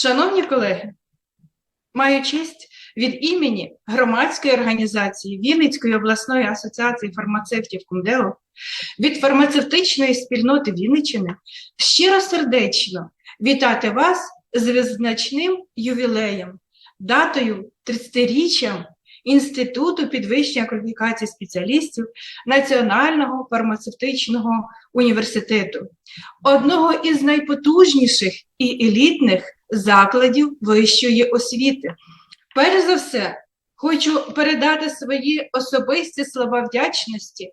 Шановні колеги, маю честь від імені громадської організації Вінницької обласної асоціації фармацевтів КУМДЕО, від фармацевтичної спільноти Вінниччини щиро сердечно вітати вас з визначним ювілеєм, датою 30-річчям Інституту підвищення кваліфікації спеціалістів Національного фармацевтичного університету, одного із найпотужніших і елітних закладів вищої освіти. Перш за все, хочу передати свої особисті слова вдячності,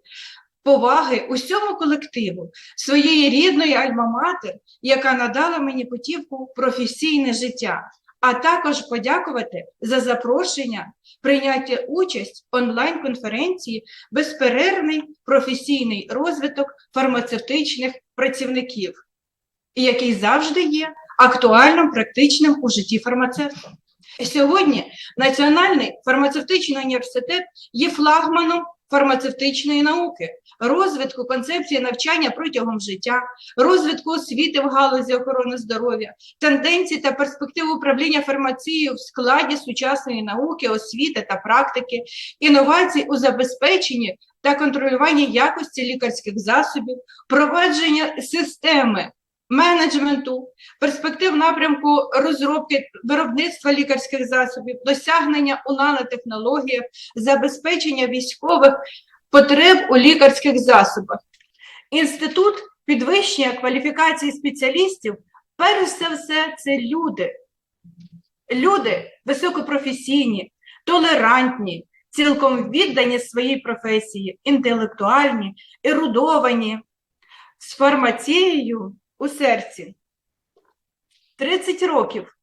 поваги усьому колективу, своєї рідної альма-матер, яка надала мені путівку професійне життя, а також подякувати за запрошення прийняти участь в онлайн-конференції Безперервний професійний розвиток фармацевтичних працівників, який завжди є актуальним практичним у житті фармацевта. Сьогодні Національний фармацевтичний університет є флагманом фармацевтичної науки, розвитку концепції навчання протягом життя, розвитку освіти в галузі охорони здоров'я, тенденцій та перспектив управління фармацією в складі сучасної науки, освіти та практики, інновацій у забезпеченні та контролюванні якості лікарських засобів, провадження системи менеджменту, перспектив напрямку розробки виробництва лікарських засобів, досягнення у нанотехнологіях, забезпечення військових потреб у лікарських засобах. Інститут підвищення кваліфікації спеціалістів, перш за все, це люди. Люди високопрофесійні, толерантні, цілком віддані своїй професії, інтелектуальні, ерудовані, з фармацією у серці. 30 років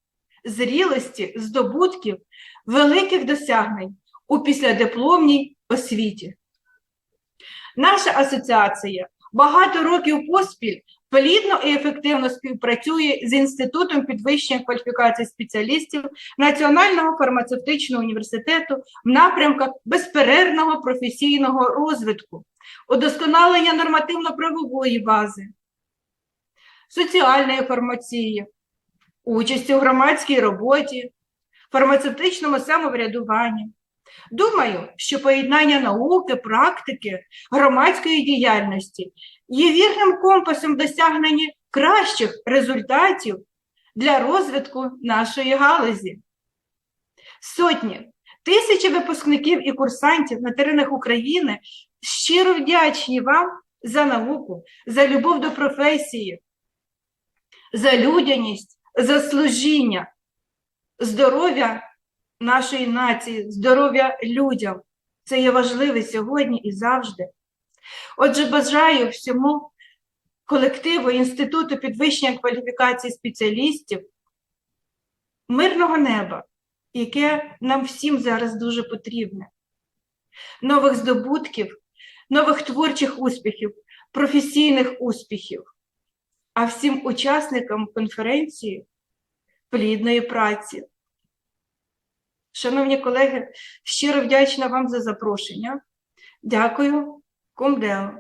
зрілості, здобутків, великих досягнень у післядипломній освіті. Наша асоціація багато років поспіль плідно і ефективно співпрацює з Інститутом підвищення кваліфікації спеціалістів Національного фармацевтичного університету в напрямках безперервного професійного розвитку, удосконалення нормативно-правової бази, соціальної фармації, участі у громадській роботі, фармацевтичному самоврядуванні. Думаю, що поєднання науки, практики, громадської діяльності є вірним компасом досягнення кращих результатів для розвитку нашої галузі. Сотні, тисячі випускників і курсантів на теренах України щиро вдячні вам за науку, за любов до професії, за людяність, за служіння, здоров'я нашої нації, здоров'я людям. Це є важливе сьогодні і завжди. Отже, бажаю всьому колективу Інституту підвищення кваліфікації спеціалістів мирного неба, яке нам всім зараз дуже потрібне, нових здобутків, нових творчих успіхів, професійних успіхів, а всім учасникам конференції плідної праці. Шановні колеги, щиро вдячна вам за запрошення. Дякую, Комдео.